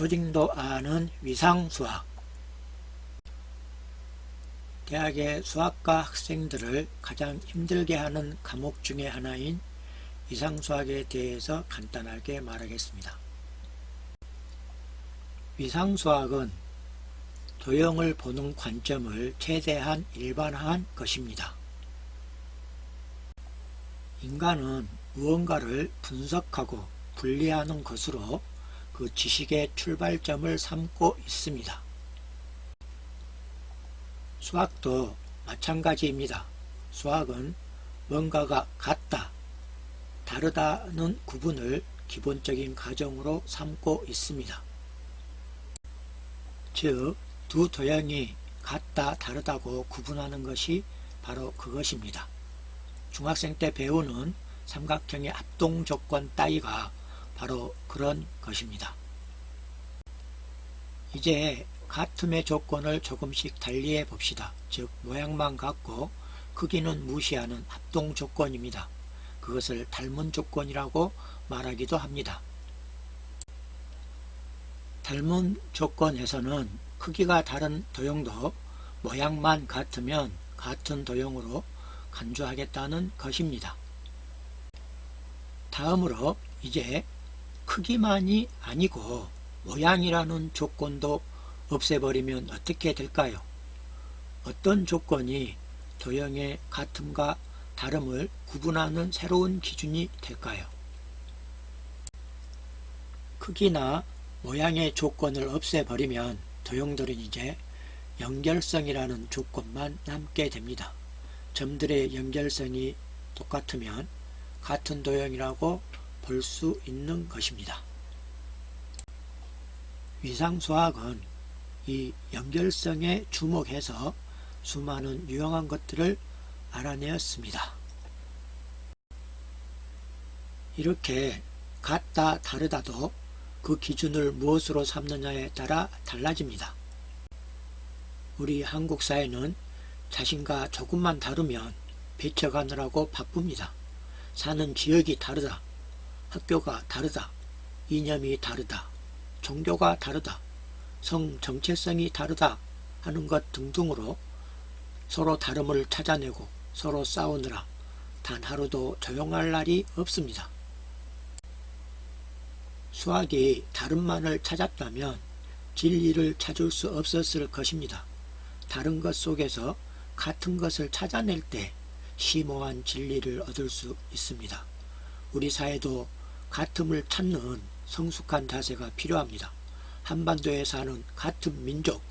조직도 아는 위상수학 대학의 수학과 학생들을 가장 힘들게 하는 과목 중의 하나인 위상수학에 대해서 간단하게 말하겠습니다. 위상수학은 도형을 보는 관점을 최대한 일반화한 것입니다. 인간은 무언가를 분석하고 분리하는 것으로 그 지식의 출발점을 삼고 있습니다. 수학도 마찬가지입니다. 수학은 뭔가가 같다, 다르다는 구분을 기본적인 가정으로 삼고 있습니다. 즉, 두 도형이 같다, 다르다고 구분하는 것이 바로 그것입니다. 중학생 때 배우는 삼각형의 합동 조건 따위가 바로 그런 것입니다. 이제 같음의 조건을 조금씩 달리해 봅시다. 즉 모양만 같고 크기는 무시하는 합동 조건입니다. 그것을 닮은 조건이라고 말하기도 합니다. 닮은 조건에서는 크기가 다른 도형도 모양만 같으면 같은 도형으로 간주하겠다는 것입니다. 다음으로 이제 크기만이 아니고 모양이라는 조건도 없애버리면 어떻게 될까요? 어떤 조건이 도형의 같음과 다름을 구분하는 새로운 기준이 될까요? 크기나 모양의 조건을 없애버리면 도형들은 이제 연결성이라는 조건만 남게 됩니다. 점들의 연결성이 똑같으면 같은 도형이라고 볼 수 있는 것입니다. 위상수학은 이 연결성에 주목해서 수많은 유용한 것들을 알아내었습니다. 이렇게 같다 다르다도 그 기준을 무엇으로 삼느냐에 따라 달라집니다. 우리 한국 사회는 자신과 조금만 다르면 배척하느라고 바쁩니다. 사는 지역이 다르다, 학교가 다르다, 이념이 다르다, 종교가 다르다, 성 정체성이 다르다 하는 것 등등으로 서로 다름을 찾아내고 서로 싸우느라 단 하루도 조용할 날이 없습니다. 수학이 다름만을 찾았다면 진리를 찾을 수 없었을 것입니다. 다른 것 속에서 같은 것을 찾아낼 때 심오한 진리를 얻을 수 있습니다. 우리 사회도 같음을 찾는 성숙한 자세가 필요합니다. 한반도에 사는 같은 민족,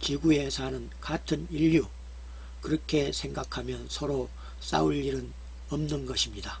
지구에 사는 같은 인류, 그렇게 생각하면 서로 싸울 일은 없는 것입니다.